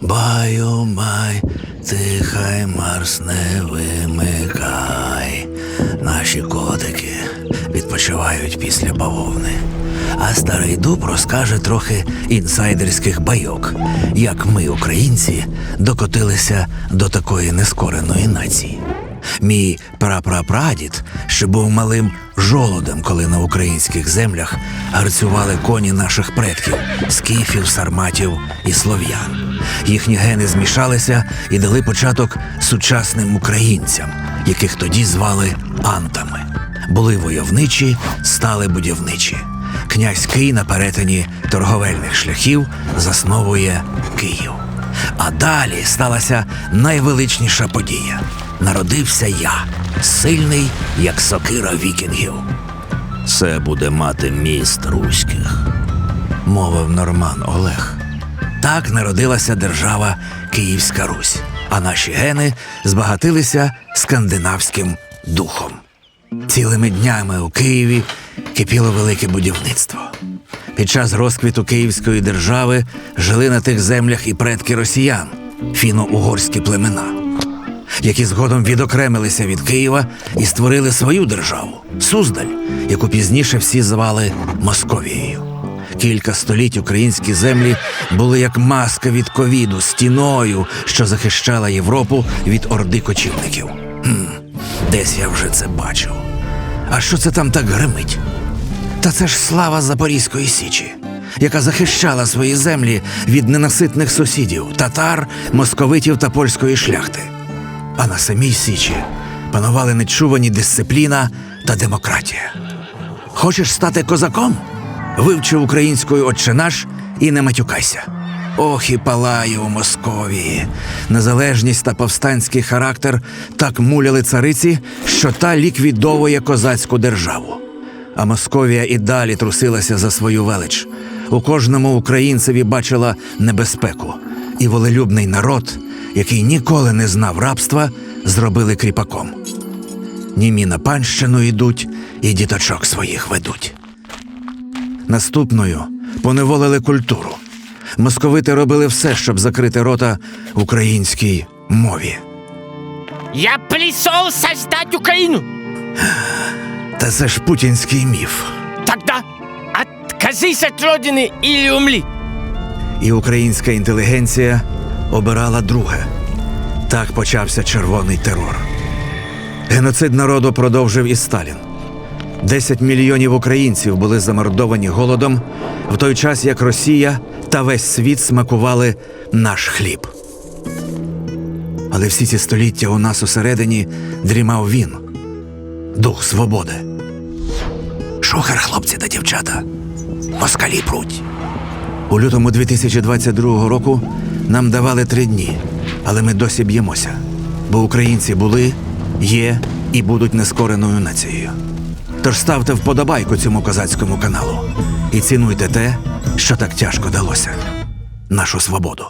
Баю-май, тихай Марс не вимикай. Наші котики відпочивають після бавовни. А старий дуб розкаже трохи інсайдерських байок, як ми, українці, докотилися до такої нескореної нації. Мій прапрапрадід ще був малим жолодем, коли на українських землях гарцювали коні наших предків скіфів, сарматів і слов'ян. Їхні гени змішалися і дали початок сучасним українцям, яких тоді звали антами. Були войовничі, стали будівничі. Князь Кий на перетині торговельних шляхів засновує Київ. А далі сталася найвеличніша подія. Народився я, сильний, як сокира вікінгів. Це буде мати міст руських, мовив Норман Олег. Так народилася держава Київська Русь, а наші гени збагатилися скандинавським духом. Цілими днями у Києві кипіло велике будівництво. Під час розквіту Київської держави жили на тих землях і предки росіян, фіно-угорські племена, які згодом відокремилися від Києва і створили свою державу Суздаль, яку пізніше всі звали Московією. Кілька століть українські землі були як маска від ковіду, стіною, що захищала Європу від орди кочівників. Хм, десь я вже це бачив. А що це там так гримить? Та це ж слава Запорізької Січі, яка захищала свої землі від ненаситних сусідів татар, московитів та польської шляхти. А на самій Січі панували нечувані дисципліна та демократія. Хочеш стати козаком? Вивчи українською «Отче наш» і не матюкайся. Ох, і палає у Московії. Незалежність та повстанський характер так муляли цариці, що та ліквідовує козацьку державу. А Московія і далі трусилася за свою велич. У кожному українцеві бачила небезпеку, і волелюбний народ, який ніколи не знав рабства, зробили кріпаком. Німі на панщину йдуть і діточок своїх ведуть. Наступною поневолили культуру. Московити робили все, щоб закрити рота українській мові. Я пришел создать Украину. Та це ж путінський міф. Тогда откажись от родины или умри. І українська інтелігенція обирала друге. Так почався червоний терор. Геноцид народу продовжив і Сталін. Десять мільйонів українців були замордовані голодом, в той час як Росія та весь світ смакували наш хліб. Але всі ці століття у нас усередині дрімав він дух свободи. Шухер, хлопці та дівчата, москалі пруть. У лютому 2022 року нам давали три дні, але ми досі б'ємося, бо українці були, є і будуть нескореною нацією. Тож ставте вподобайку цьому козацькому каналу і цінуйте те, що так тяжко далося нашу свободу.